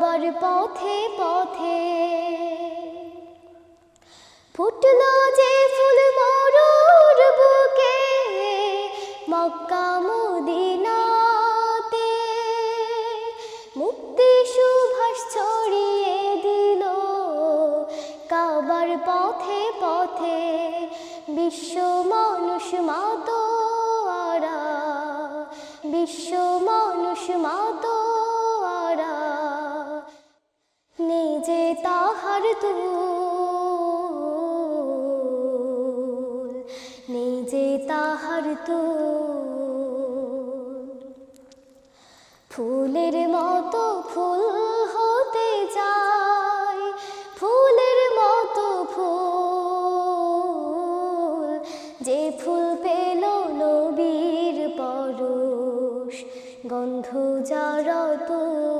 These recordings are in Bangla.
কাবার পথে পথে ফুটলো যে ফুল মরুর বুকে মক্কা মদিনাতে। মুক্তি সুভাষ ছড়িয়ে দিল কাবার পথে পথে বিশ্ব মানুষ মাতো বিশ্ব মানুষ মাতো তুল নিজে তাহার তুল ফুলের মতো ফুল হতে চাই, ফুলের মতো ফুল। যে ফুল পেল নবীর পরশ, গন্ধ যারত আ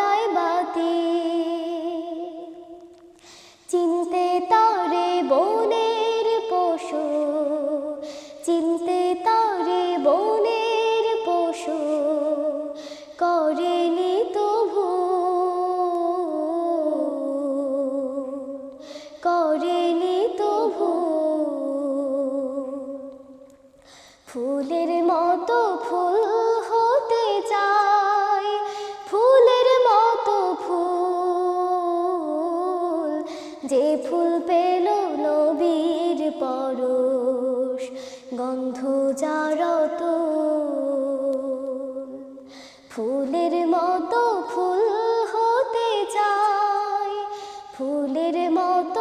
ধরায় বাতি। চিনতে তারে বনের পশু চিনতে তারে বনের পশু করেনি তবু করেনি তবু। ফুলের মতো ফুল ফুল পেল নবীর পরশ গন্ধ যারত ফুলের মতো ফুল হতে চায় ফুলের মতো